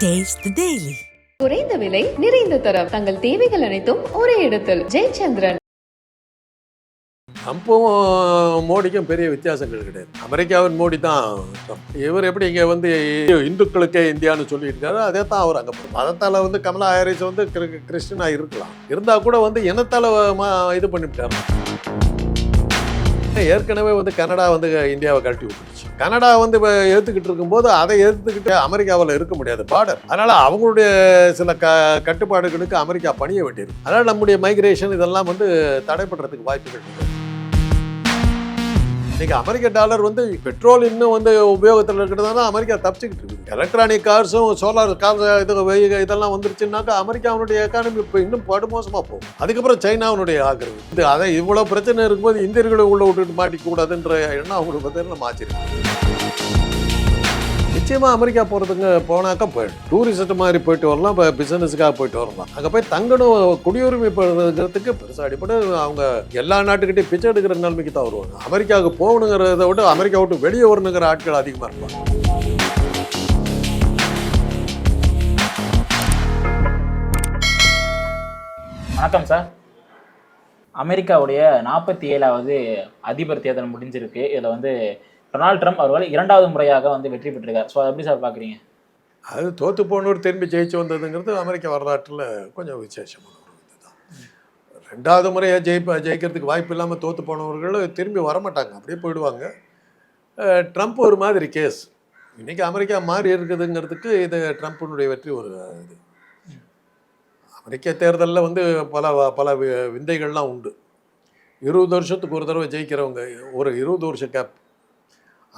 The Daily. குறைந்த விலை நிறைந்த தரம். தங்கள் தேவைகள் அனைத்தும் ஒரே இடத்தில். ஜெயச்சந்திரன். ட்ரம்ப்பும் மோடிக்கும் பெரிய வித்தியாசங்கள் கிடையாது. அமெரிக்காவின் மோடி தான் ட்ரம்ப். இவர் எப்படி இங்கே வந்து இந்துக்களுக்கே இந்தியான்னு சொல்லிட்டு இருக்காரு அதே தான் அவர் அங்கே மதத்தால் வந்து கமலா ஹாரிஸ் வந்து கிரி- கிறிஸ்டியனாக இருக்கலாம். இருந்தால் கூட வந்து இனத்தால் ம- இது பண்ணிவிட்டார். ஏற்கனவே வந்து கனடா வந்து இந்தியாவை கழட்டி விட்டுருச்சு. கனடா வந்து இப்போ ஏற்றுக்கிட்டு இருக்கும்போது அதை எதிர்த்துக்கிட்டு அமெரிக்காவில் இருக்க முடியாது பார்டர் அதனால் அவங்களுடைய சில க கட்டுப்பாடுகளுக்கு அமெரிக்கா பணிய வேண்டியிருக்கு. அதனால் நம்முடைய மைக்ரேஷன் இதெல்லாம் வந்து தடைப்படுறதுக்கு வாய்ப்புகள் இருக்குது இன்னைக்கு அமெரிக்க டாலர் வந்து பெட்ரோல் இன்னும் வந்து உபயோகத்தில் இருக்கிறதுனால அமெரிக்கா தப்பிச்சுக்கிட்டு இருக்கு எலக்ட்ரானிக் கார்ஸும் சோலார் கார் இது வெஹி- இதெல்லாம் வந்துருச்சுன்னாக்கா அமெரிக்காவுடைய எக்கானமி இப்போ இன்னும் படுமோசமாக போகும். அதுக்கப்புறம் சைனாவுடைய ஆகிறது இது அதை இவ்வளோ பிரச்சனை இருக்கும்போது இந்தியர்களை உள்ள விட்டுட்டு மாட்டிக்கூடாதுன்ற எண்ணம் அவங்களுக்கு வந்து நம்ம ஆச்சரியம். நிச்சயமாக அமெரிக்கா போகிறதுங்க போனாக்கா போயிடும் டூரிஸ்ட் மாதிரி போயிட்டு வரலாம் இப்போ பிஸ்னஸுக்காக போயிட்டு வரலாம். அங்கே போய் தங்கணும் குடியுரிமை பெறுறதுக்கு பெருசாக அடிப்படை அவங்க எல்லா நாட்டுக்கிட்டையும் பிச்சை எடுக்கிற நிலைமைக்கு தான் வருவாங்க. அமெரிக்காவுக்கு போகணுங்கிறத விட அமெரிக்கா விட்டு வெளியே வரணுங்கிற ஆட்கள் அதிகமாக இருப்பாங்க. வணக்கம் சார். அமெரிக்காவுடைய நாற்பத்தி ஏழாவது அதிபர் தேர்தல் முடிஞ்சிருக்கு. இதில் வந்து டொனால்ட் ட்ரம்ப் அவர்கள் இரண்டாவது முறையாக வந்து வெற்றி பெற்றிருக்கார். ஸோ அதை எப்படி சார் பார்க்குறீங்க? அது தோற்று போனவர் திரும்பி ஜெயிச்சு வந்ததுங்கிறது அமெரிக்க வரலாற்றில் கொஞ்சம் விசேஷமான ஒரு இதுதான். ரெண்டாவது முறையாக ஜெயிப்ப ஜெயிக்கிறதுக்கு வாய்ப்பு இல்லாமல் தோற்று போனவர்கள் திரும்பி வரமாட்டாங்க. அப்படியே போயிடுவாங்க. ட்ரம்ப் ஒரு மாதிரி கேஸ் இன்றைக்கி அமெரிக்கா மாறி இருக்குதுங்கிறதுக்கு இது ட்ரம்ப்பினுடைய வெற்றி ஒரு இது. அமெரிக்க தேர்தலில் வந்து பல வ- பல வி- விந்தைகள்லாம் உண்டு. இருபது வருஷத்துக்கு ஒரு தடவை ஜெயிக்கிறவங்க ஒரு இருபது வருஷம் கேப்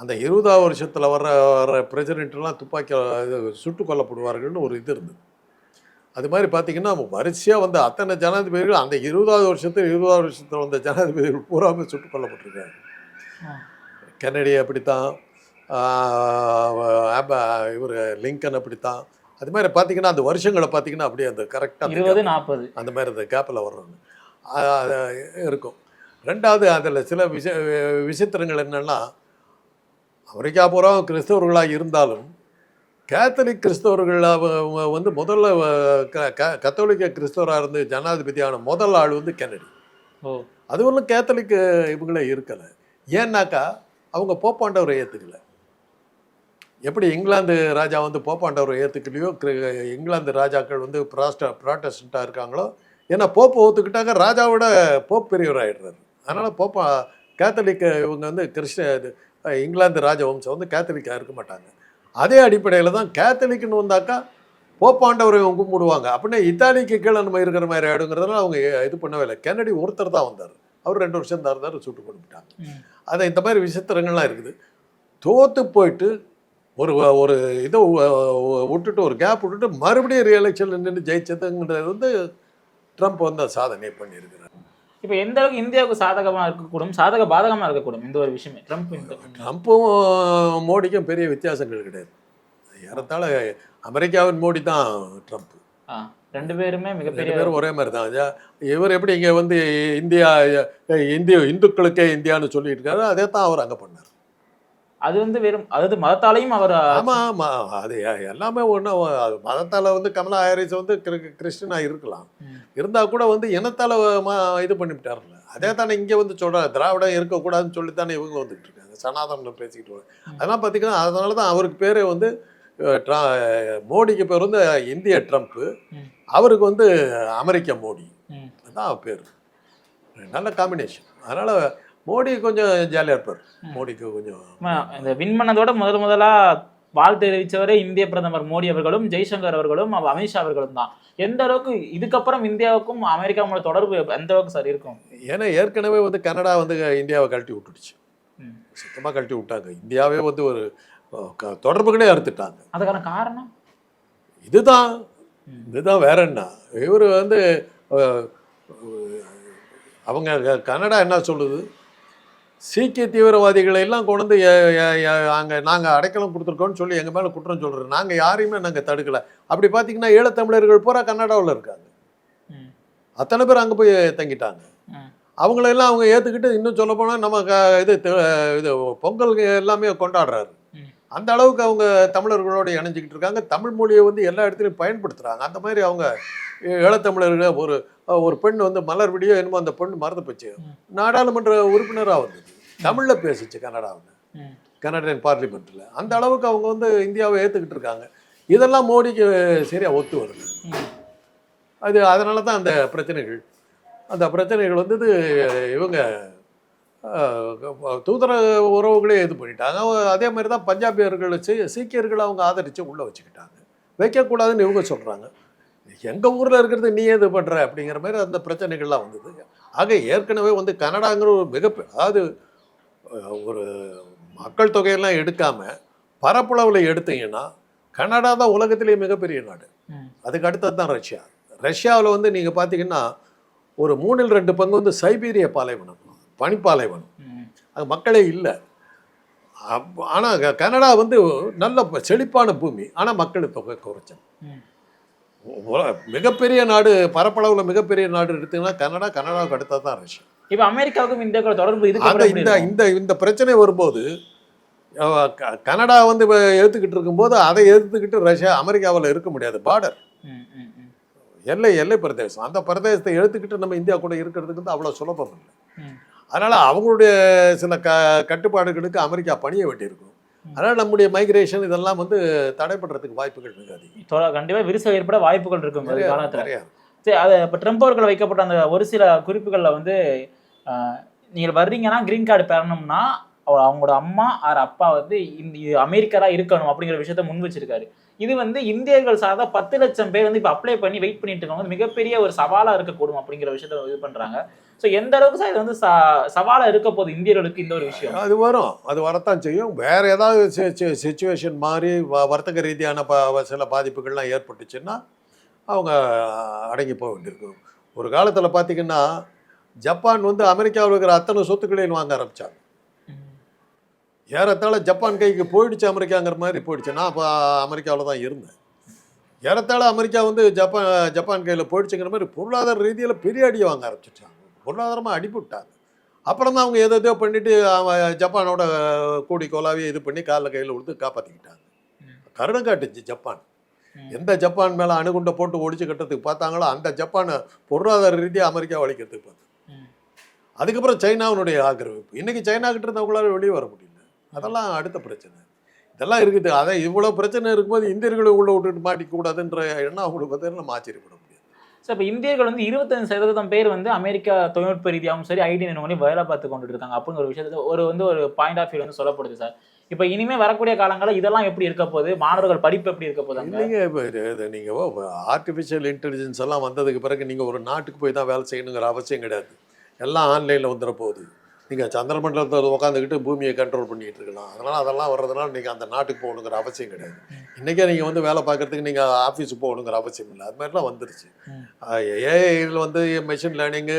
அந்த இருபதாவது வருஷத்தில் வர்ற வர்ற பிரசிடென்ட்லாம் துப்பாக்கி சுட்டு கொல்லப்படுவார்கள்னு ஒரு இது இருந்தது. அது மாதிரி பார்த்தீங்கன்னா வரிசையாக வந்த அத்தனை ஜனாதிபதிகள் அந்த இருபதாவது வருஷத்தில் இருபதாவது வருஷத்தில் வந்த ஜனாதிபதிகள் பூராமே சுட்டுக் கொல்லப்பட்டிருக்காங்க. கென்னடி அப்படித்தான் இவர் லிங்கன் அப்படித்தான். அது மாதிரி பார்த்தீங்கன்னா அந்த வருஷங்களை பார்த்தீங்கன்னா அப்படியே அந்த கரெக்டாக இருபது நாற்பது அந்த மாதிரி அந்த கேப்பில் வர்றவங்க இருக்கும். ரெண்டாவது அதில் சில விஷ விசித்திரங்கள் என்னென்னா அமெரிக்கா பூரா கிறிஸ்தவர்களாக இருந்தாலும் கேத்தலிக் கிறிஸ்தவர்களாக வந்து முதல்ல க கத்தோலிக்க கிறிஸ்தவராக இருந்து ஜனாதிபதியான முதல் ஆள் வந்து கென்னடி. ஓ. அது ஒன்றும் கேத்தலிக் இவங்களே இருக்கலை. ஏன்னாக்கா அவங்க போப்பாண்டவரை ஏற்றுக்கல எப்படி இங்கிலாந்து ராஜா வந்து போப்பாண்டவரை ஏற்றுக்கலையோ இங்கிலாந்து ராஜாக்கள் வந்து ப்ராஸ்ட ப்ராட்டஸ்டண்ட்டாக இருக்காங்களோ ஏன்னா போப்பை ஒத்துக்கிட்டாக்க ராஜாவோட போப் பெரியவர் ஆயிடுறாரு அதனால் போப்பா கேத்தலிக் இவங்க வந்து கிறிஸ்ட இங்கிலாந்து ராஜவம்சம் வந்து கேத்தலிக்காக இருக்க மாட்டாங்க. அதே அடிப்படையில் தான் கேத்தலிக்னு வந்தாக்கா போப்பாண்டவரை கும்பிடுவாங்க. அப்படின்னா இத்தாலிக்கு கீழே நம்ம இருக்கிற மாதிரி ஆயிடுங்கிறதுனால அவங்க இது பண்ணவே இல்லை. கென்னடி ஒருத்தர் தான் வந்தார். அவர் ரெண்டு வருஷம் தான் இருந்தார் சுட்டு கொடுத்துட்டாங்க. அதை இந்த மாதிரி விசித்திரங்கள்லாம் இருக்குது. தோத்து போயிட்டு ஒரு ஒரு இதை விட்டுட்டு ஒரு கேப் விட்டுட்டு மறுபடியும் ரீஎலெக்ஷனில் நின்று ஜெயிச்சதுங்கிறது வந்து ட்ரம்ப் வந்து சாதனை பண்ணியிருக்கிறார். இப்போ எந்த அளவுக்கு இந்தியாவுக்கு சாதகமாக இருக்கக்கூடும் சாதக பாதகமாக இருக்கக்கூடும் இந்த ஒரு விஷயமே? ட்ரம்ப் இந்த ட்ரம்ப்பும் மோடிக்கும் பெரிய வித்தியாசங்கள் கிடையாது. ஏறத்தாழ அமெரிக்காவின் மோடி தான் ட்ரம்ப் ரெண்டு பேருமே மிகப்பெரிய பேரும் ஒரே மாதிரி தான். இவர் எப்படி இங்கே வந்து இந்தியா இந்திய இந்துக்களுக்கே இந்தியான்னு சொல்லிட்டு இருக்காரு அதே தான் அவர் அங்கே பண்ணார். அது வந்து வெறும் அதாவது மதத்தாலையும் அவர் ஆமாம் ஆமாம் அது எல்லாமே ஒன்றும் மதத்தால் வந்து கமலா ஹாரிஸ் வந்து கிறிஸ்டியனாக இருக்கலாம். இருந்தால் கூட வந்து இனத்தால் இது பண்ணிவிட்டார்ல அதே தானே இங்கே வந்து சொல்கிறார் திராவிடம் இருக்கக்கூடாதுன்னு சொல்லி தானே இவங்க வந்துட்டு இருக்காங்க சனாதனம் பேசிக்கிட்டு அதெல்லாம் பார்த்தீங்கன்னா அதனால தான் அவருக்கு பேரே வந்து மோடிக்கு பேர் வந்து இந்திய ட்ரம்ப்பு. அவருக்கு வந்து அமெரிக்க மோடி. அவர் பேர். நல்ல காம்பினேஷன் அதனால் மோடி கொஞ்சம் ஜாலியாக இருப்பார். மோடிக்கு கொஞ்சம் இந்த வின் பண்ணதோட முதல் முதலா வாழ்த்து தெரிவித்தவரே இந்திய பிரதமர் மோடி அவர்களும் ஜெய்சங்கர் அவர்களும் அவ- அமித்ஷா அவர்களும் தான். எந்த அளவுக்கு இதுக்கப்புறம் இந்தியாவுக்கும் அமெரிக்காவோட தொடர்பு எந்த அளவுக்கு சார் இருக்கும்? ஏன்னா ஏற்கனவே வந்து கனடா வந்து இந்தியாவை கழட்டி விட்டுடுச்சு. சுத்தமாக கழட்டி விட்டாங்க. இந்தியாவே வந்து ஒரு தொடர்புகளே அறுத்துட்டாங்க. அதுக்கான காரணம்? இதுதான். இதுதான் வேற என்ன? இவர் வந்து அவங்க கனடா என்ன சொல்லுது? சீக்கிய தீவிரவாதிகளை எல்லாம் கொண்டு வந்து அங்கே நாங்கள் அடைக்கலம் கொடுத்துருக்கோம்னு சொல்லி எங்கள் மேலே குற்றம் சொல்கிறோம் நாங்கள் யாரையுமே நாங்கள் தடுக்கலை. அப்படி பார்த்தீங்கன்னா ஈழத்தமிழர்கள் பூரா கன்னடாவில் இருக்காங்க. அத்தனை பேர் அங்கே போய் தங்கிட்டாங்க. அவங்களெல்லாம் அவங்க ஏற்றுக்கிட்டு இன்னும் சொல்ல போனால் நம்ம க இது இது பொங்கல் எல்லாமே கொண்டாடுறாரு. அந்த அளவுக்கு அவங்க தமிழர்களோட இணைஞ்சிக்கிட்டு இருக்காங்க. தமிழ் மொழியை வந்து எல்லா இடத்துலையும் பயன்படுத்துகிறாங்க அந்த மாதிரி அவங்க ஈழத்தமிழர்கள் ஒரு ஒரு பெண் வந்து மலர் விடியோ என்னமோ அந்த பெண் மறந்து போச்சு. நாடாளுமன்ற உறுப்பினராக வந்தது. தமிழில் பேசுச்சு கனடாவில். கனடியன் பார்லிமெண்ட்டில் அந்த அளவுக்கு அவங்க வந்து இந்தியாவை ஏற்றுக்கிட்டு இருக்காங்க. இதெல்லாம் மோடிக்கு சரியாக ஒத்து வருது. அது அதனால தான் அந்த பிரச்சனைகள். அந்த பிரச்சனைகள் வந்தது இவங்க அஹ், தூதர உறவுகளே இது பண்ணிட்டாங்க. அதே மாதிரி தான் பஞ்சாபியர்கள் சீக்கியர்களை அவங்க ஆதரித்து உள்ளே வச்சுக்கிட்டாங்க. வைக்கக்கூடாதுன்னு இவங்க சொல்கிறாங்க எங்கள் ஊரில் இருக்கிறது நீ எது பண்ணுற அப்படிங்கிற மாதிரி அந்த பிரச்சனைகள்லாம் வந்தது. ஆக ஏற்கனவே வந்து கனடாங்கிற ஒரு மிகப்பெரிய அதாவது ஒரு மக்கள் தொகையெல்லாம் எடுக்காமல் பரப்பளவில் எடுத்தீங்கன்னா கனடா தான் உலகத்திலேயே மிகப்பெரிய நாடு. அதுக்கு அடுத்தது தான் ரஷ்யா. ரஷ்யாவில் வந்து நீங்கள் பார்த்தீங்கன்னா ஒரு மூணில் ரெண்டு பங்கு வந்து சைபீரிய பாலைவனம் பனிப்பாலைவனம். அங்கே மக்களே இல்லை. ஆனால் கனடா வந்து நல்ல செழிப்பான பூமி. ஆனால் மக்கள் தொகை. உல- மிகப்பெரிய நாடு பரப்பளவில் மிகப்பெரிய நாடு எடுத்தீங்கன்னா கனடா கனடாவுக்கு அடுத்தது தான் ரஷ்யா. இப்ப அமெரிக்காவுக்கும் இந்தியாவுக்கும் தொடர்பு எப்படி இந்த? இந்த இந்த பிரச்சனை வரும்போது கனடா வந்து இப்ப எதிர்த்துக்கிட்டு இருக்கும்போது அதை எதிர்த்துக்கிட்டு ரஷ்யா அமெரிக்காவில் இருக்க முடியாது. பார்டர். எல்லை எல்லை பிரதேசம். அந்த பிரதேசத்தை எடுத்துக்கிட்டு நம்ம இந்தியா கூட இருக்கிறதுக்கு வந்து அவ்வளோ சுலபம் இல்லை. அதனால் அவங்களுடைய சில க கட்டுப்பாடுகளுக்கு அமெரிக்கா பணிய வேண்டியிருக்கும் அதனால் நம்முடைய மைக்ரேஷன் இதெல்லாம் வந்து தடைப்படுறதுக்கு வாய்ப்புகள் மிக அதிகம். தொ- கண்டிப்பா விரிசல் ஏற்பட வாய்ப்புகள் இருக்கும் நிறைய சரி அது இப்போ ட்ரம்ப் அவர்கள் வைக்கப்பட்ட அந்த ஒரு சில குறிப்புகளில் வந்து நீங்கள் வர்றீங்கன்னா க்ரீன் கார்டு பெறணும்னா அவங்களோட அம்மா ஆர் அப்பா வந்து இந்த இது அமெரிக்கராக இருக்கணும் அப்படிங்கிற விஷயத்த முன் வச்சிருக்காரு. இது வந்து இந்தியர்கள் சார்ந்த பத்து லட்சம் பேர் வந்து இப்போ அப்ளை பண்ணி வெயிட் பண்ணிட்டு இருக்காங்க மிகப்பெரிய ஒரு சவாலாக இருக்கக்கூடும் அப்படிங்கிற விஷயத்த இது பண்ணுறாங்க ஸோ எந்த அளவுக்கு சார் இது வந்து ச- இருக்க போகுது இந்தியர்களுக்கு இந்த ஒரு விஷயம்? அது வரும். அது வரத்தான் செய்யும். வேற ஏதாவது சுச்சுவேஷன் மாதிரி வ- வர்த்தக ரீதியான ப சில பாதிப்புகள்லாம் ஏற்பட்டுச்சுன்னா அவங்க அடங்கி போக வேண்டியிருக்கும். ஒரு காலத்தில் பார்த்தீங்கன்னா ஜப்பான் வந்து அமெரிக்காவில் இருக்கிற அத்தனை சொத்துக்களையும் வாங்க ஆரம்பிச்சாங்க. ஏறத்தாழ ஜப்பான் கைக்கு போயிடுச்சு அமெரிக்காங்கிற மாதிரி போயிடுச்சு. நான் அப்போ அமெரிக்காவில் தான் இருந்தேன். ஏறத்தாழ அமெரிக்கா வந்து ஜப்பான் ஜப்பான் கையில் போயிடுச்சுங்கிற மாதிரி பொருளாதார ரீதியில் பெரிய அடியை வாங்க ஆரம்பிச்சிட்டாங்க. பொருளாதாரமாக அடிபட்டாங்க அப்புறம் தான் அவங்க எதோ எதோ பண்ணிட்டு அவன் ஜப்பானோட கூடி கோலாவி இது பண்ணி காலில் கையில் கொடுத்து காப்பாற்றிக்கிட்டாங்க கருணை காட்டுச்சு ஜப்பான். எந்த ஜப்பான் மேலே அணுகுண்டை போட்டு ஒடிச்சு கட்டுறதுக்கு பார்த்தாங்களோ அந்த ஜப்பானை பொருளாதார ரீதியாக அமெரிக்கா வலிக்கிறதுக்கு பார்த்து. அதுக்கப்புறம் சைனாவினுடைய ஆக்கிரமிப்பு. இன்னைக்கு சைனா கிட்ட இருந்து அவங்களால வெளியே வர முடியல. அதெல்லாம் அடுத்த பிரச்சனை. இதெல்லாம் இருக்குது. அதை இவ்வளோ பிரச்சனை இருக்கும்போது இந்தியர்களை உள்ள விட்டுட்டு மாட்டிக்கூடாதுன்ற எண்ணம் அவங்களுக்கு வந்து நம்ம ஆச்சரியப்பட முடியாது. ஸோ இப்போ இந்தியர்கள் வந்து இருபத்தஞ்சு சதவீதம் பேர் வந்து அமெரிக்கா தொழில்நுட்ப ரீதியாகவும் சரி ஐடி நிறுவனம் வேலை பார்த்து கொண்டுட்டு இருக்காங்க. அப்படிங்கிற ஒரு விஷயத்தை ஒரு வந்து ஒரு பாயிண்ட் ஆஃப் வியூ வந்து சொல்லப்படுது சார். இப்போ இனிமே வரக்கூடிய காலங்களில் இதெல்லாம் எப்படி இருக்க போகுது? மாணவர்கள் படிப்பு எப்படி இருக்க போகுது? இல்லைங்க இப்போ நீங்கள் ஆர்டிஃபிஷியல் இன்டெலிஜென்ஸ் எல்லாம் வந்ததுக்கு பிறகு நீங்கள் ஒரு நாட்டுக்கு போய் தான் வேலை செய்யணுங்கிற அவசியம் கிடையாது. எல்லாம் ஆன்லைனில் வந்துட போகுது. நீங்கள் சந்திரமண்டலத்தில் உட்காந்துக்கிட்டு பூமியை கண்ட்ரோல் பண்ணிட்டு இருக்கலாம். அதனால் அதெல்லாம் வர்றதுனால நீங்கள் அந்த நாட்டுக்கு போகணுங்கிற அவசியம் கிடையாது. இன்றைக்கே நீங்கள் வந்து வேலை பார்க்குறதுக்கு நீங்கள் ஆஃபீஸுக்கு போகணுங்கிற அவசியம் இல்லை. அது மாதிரிலாம் வந்துருச்சு. ஏஐயில் வந்து மெஷின் லேர்னிங்கு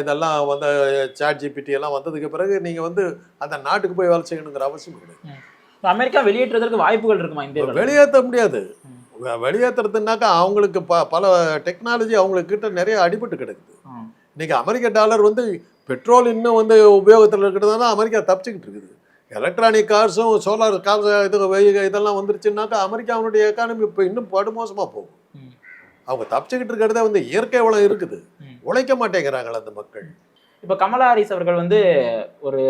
இதெல்லாம் வந்து சாட் ஜிபிடி எல்லாம் வந்ததுக்கு பிறகு நீங்கள் வந்து அந்த நாட்டுக்கு போய் வேலை செய்யணுங்கிற அவசியம் கிடையாது. அமெரிக்கா வெளியேற்றுவதற்கு வாய்ப்புகள் இருக்குமா இந்தியர்கள் வெளியேற்ற முடியாது. வெளியேற்றுறதுனாக்கா அவங்களுக்கு ப பல டெக்னாலஜி அவங்களுக்கு கிட்ட நிறைய அடிபட்டு கிடக்குது. இன்னைக்கு அமெரிக்க டாலர் வந்து பெட்ரோல் இன்னும் வந்து உபயோகத்தில் இருக்கிறதுனால அமெரிக்கா தப்பிச்சுக்கிட்டு இருக்குது. எலக்ட்ரானிக் கார்ஸும் சோலார் கார்ஸ் இது இதெல்லாம் வந்துருச்சுன்னாக்கா அமெரிக்காவுடைய எக்கானமி இப்போ இன்னும் படுமோசமாக போகும். அவங்க தப்பிச்சுக்கிட்டு இருக்கிறதே வந்து இயற்கை வளம் இருக்குது. உழைக்க மாட்டேங்கிறாங்களே அந்த மக்கள். இப்போ கமலா ஹாரிஸ் அவர்கள் வந்து ஒரு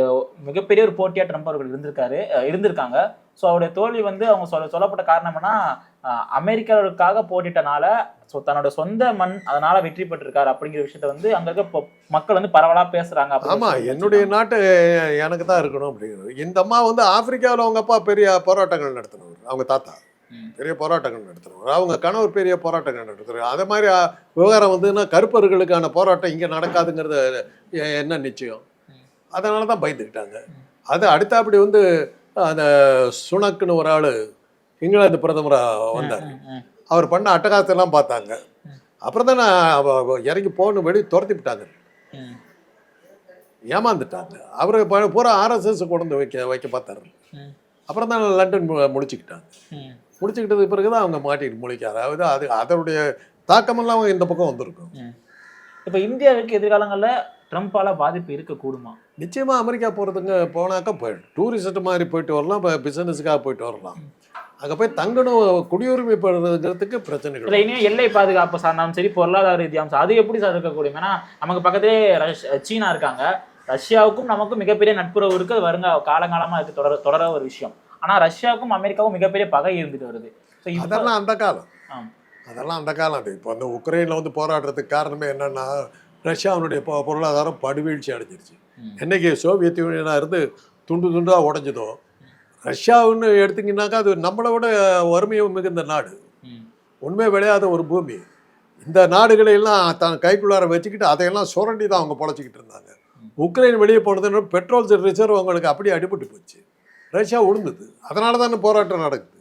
மிகப்பெரிய ஒரு போட்டியா ட்ரம்ப் அவர்கள் இருந்திருக்காரு இருந்திருக்காங்க. ஸோ அவருடைய தோல்வி வந்து அவங்க சொல்ல சொல்லப்பட்ட காரணம்னா அமெரிக்காவுக்காக போட்டிட்டனால ஸோ தன்னோட சொந்த மண் அதனால வெற்றி பெற்றிருக்காரு அப்படிங்கிற விஷயத்த வந்து அங்க இருக்க மக்கள் வந்து பரவலா பேசுறாங்க அப்படிங்கிற ஆமாம் என்னுடைய நாட்டு எனக்கு தான் இருக்கணும் அப்படிங்கிறது. இந்த அம்மா வந்து ஆப்பிரிக்காவில் அவங்க அப்பா பெரிய போராட்டங்கள் நடத்தினவர் அவங்க தாத்தா. பெரிய போராட்டங்கள் நடத்துகிறவர் அவங்க கணவர் பெரிய போராட்டங்கள் நடத்துகிறார் அதே மாதிரி விவகாரம் வந்துன்னா கருப்பர்களுக்கான போராட்டம் இங்கே நடக்காதுங்கிறது என்ன நிச்சயம்? அதனால தான் பயந்துக்கிட்டாங்க. அது அடுத்தாப்படி வந்து அந்த சுனக்குன்னு ஒரு ஆள் இங்கிலாந்து பிரதமராக வந்தார். அவர் பண்ண அட்டகாசத்தெல்லாம் பார்த்தாங்க. அப்புறம் தான் இறங்கி போகணும் வெளியே துரத்தி விட்டாங்க. ஏமாந்துட்டாங்க. அவர் பூரா ஆர்எஸ்எஸ் கொண்டு வைக்க வைக்க பார்த்தாரு. அப்புறம் தான் லண்டன் முடிச்சுக்கிட்டாங்க. ம். முடிச்சுக்கிட்டதுக்கு பிறகு தான் அவங்க மாட்டிட்டு முழிக்க. அதாவது அது அதனுடைய தாக்கமெல்லாம் இந்த பக்கம் வந்திருக்கும். இப்போ இந்தியாவுக்கு எதிர்காலங்களில் ட்ரம்ப்பால பாதிப்பு இருக்கக்கூடுமா? நிச்சயமாக அமெரிக்கா போகிறதுங்க போனாக்கா போய் டூரிஸ்ட் மாதிரி போயிட்டு வரலாம் இப்போ பிஸ்னஸுக்காக போயிட்டு வரலாம். அங்கே போய் தங்கணும் குடியுரிமை பெறுறதுங்கிறதுக்கு பிரச்சனைகள் இல்லை இனியும் எல்லை பாதுகாப்பு சார்ந்தாலும் சரி பொருளாதார ரீதியாகவும் அது எப்படி சார் இருக்கக்கூடும்? ஏன்னா நமக்கு பக்கத்திலே ரஷ் சீனா இருக்காங்க. ரஷ்யாவுக்கும் நமக்கும் மிகப்பெரிய நட்புறவு இருக்கு. அது வருங்க காலங்காலமா இருக்கு. தொடர தொடர ஒரு விஷயம். ஆனா ரஷ்யாவுக்கும் அமெரிக்காவும் மிகப்பெரிய பகை இருந்துட்டு வருது. ஸோ அதெல்லாம் அந்த காலம். அதெல்லாம் அந்த காலம் அது. இப்போ வந்து உக்ரைனில் வந்து போராடுறதுக்கு காரணமே என்னன்னா ரஷ்யாவினுடைய பொருளாதாரம் படுவீழ்ச்சி அடைஞ்சிருச்சு. என்னைக்கு சோவியத் யூனியனாக இருந்து துண்டு துண்டாக உடைஞ்சதோ ரஷ்யாவுன்னு எடுத்தீங்கன்னாக்கா அது நம்மளை விட வறுமையும் மிகுந்த நாடு. உண்மை விளையாத ஒரு பூமி. இந்த நாடுகளை எல்லாம் தன் கைக்குள்ளார வச்சுக்கிட்டு அதையெல்லாம் சுரண்டி தான் அவங்க பொழைச்சிக்கிட்டு இருந்தாங்க. உக்ரைன் வெளியே போனதுன்னு பெட்ரோல் ரிசர்வ் அவங்களுக்கு அப்படியே அடிபட்டு போச்சு. ரஷ்யா ஒழுங்குது அதனால தானே போராட்டம் நடக்குது.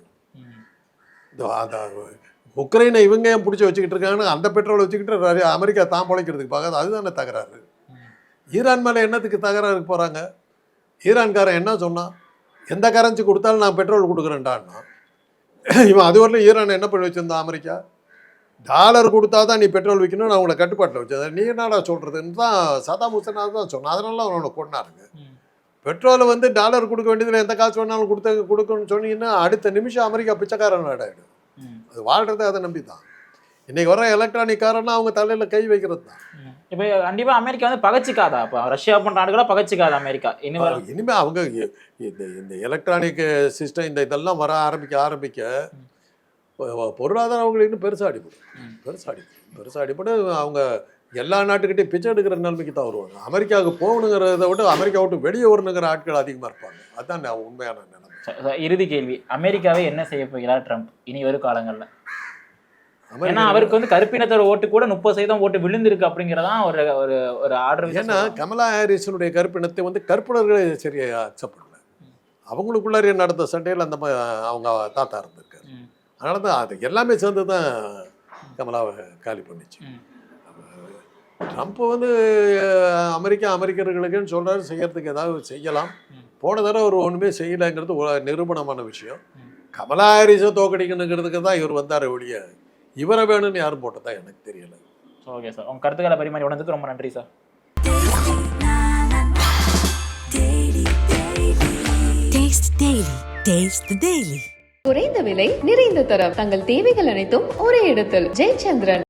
உக்ரைனை இவங்க ஏன் பிடிச்சி வச்சுக்கிட்டு இருக்காங்கன்னு அந்த பெட்ரோல் வச்சுக்கிட்டு அமெரிக்கா தான் பொழைக்கிறதுக்கு பார்க்காது. அதுதானே தகராறு. ஈரான் மேலே என்னத்துக்கு தகராறுக்கு போகிறாங்க ஈரான்காரன் என்ன சொன்னான்? எந்த கரன்சி கொடுத்தாலும் நான் பெட்ரோல் கொடுக்குறேன்டான்னா இவன் அது வரலும் ஈரான் என்ன பண்ணி வச்சுருந்தான் அமெரிக்கா? டாலர் கொடுத்தா தான் நீ பெட்ரோல் விற்கணும் நான் உங்களை கட்டுப்பாட்டில் வச்சேன். நீ என்னடா சொல்கிறதுன்னு தான் சதாம் தான் சொன்னான். அதனால அவனை கொண்டாருங்க பெட்ரோலை வந்து டாலர் கொடுக்க வேண்டியதில் எந்த காசு வேணாலும் கொடுத்த கொடுக்கணும்னு சொன்னீங்கன்னா அடுத்த நிமிஷம் அமெரிக்கா பிச்சைக்காரன் நாடாயிடும் ம். அது வாழ்றதே அதை நம்பி தான் இன்னைக்கு வர எலக்ட்ரானிக் காரெல்லாம் அவங்க தலையில் கை வைக்கிறது தான். இப்போ கண்டிப்பா அமெரிக்கா வந்து பகச்சிக்காதா? இப்போ ரஷ்யா போன்ற நாடுகளா பகச்சிக்காதா அமெரிக்கா? இன்னும் வர இனிமே அவங்க இந்த இந்த எலக்ட்ரானிக் சிஸ்டம் இந்த இதெல்லாம் வர ஆரம்பிக்க ஆரம்பிக்க பொருளாதாரம் அவங்களுக்கு இன்னும் பெருசாக அடிப்படும் ம். பெருசாக அடிப்படும் பெருசாக அடிப்படும் அவங்க எல்லா நாட்டுக்கிட்டையும் பிச்சை எடுக்கிற நிலைமைக்கு தான் வருவாங்க. அமெரிக்காவுக்கு போகணுங்கிறத விட அமெரிக்கா விட்டு வெளியே வரணுங்கிற ஆட்கள் அதிகமாக இருப்பாங்க. அதுதான் நான் உண்மையான நிலைமை. இறுதி கேள்வி. அமெரிக்காவை என்ன செய்ய போகிறார் ட்ரம்ப்? இனி வரும் காலங்கள்ல. ஏன்னா அவருக்கு வந்து கருப்பினத்தோட ஓட்டு கூட முப்பது சதவீதம் ஓட்டு விழுந்திருக்கு அப்படிங்கிறதான் ஒரு ஒரு ஒரு ஆர்டர் ஏன்னா கமலா ஹாரிஸனுடைய கருப்பினத்தை வந்து கற்பனர்களே சரியா அக்செப்ட் பண்ணல அவங்களுக்குள்ளார நடந்த சண்டையில் அந்த அவங்க தாத்தா இருந்திருக்காரு அதனால தான் அது எல்லாமே சேர்ந்து தான் கமலாவை காலி பண்ணிச்சு. ட்ரம்ப் வந்து அமெரிக்கா அமெரிக்கர்களுக்குன்னு சொல்றாரு செய்யறதுக்கு ஏதாவது செய்யலாம். போன தடவை ஒரு ஒன்றுமே செய்யலைங்கிறது ஒரு நிரூபணமான விஷயம். கமலா ஹாரிஸை தோக்கடிக்கணுங்கிறதுக்கு தான் இவர் வந்தார் ஒழிய இவரை வேணும்னு யாரும் போட்டதா எனக்கு தெரியல. ஓகே சார் உங்க கருத்துக்களை பரிமாறி உணர்ந்ததுக்கு ரொம்ப நன்றி சார். குறைந்த விலை நிறைந்த தரம். தங்கள் தேவைகள் அனைத்தும் ஒரே இடத்தில். ஜெயச்சந்திரன்.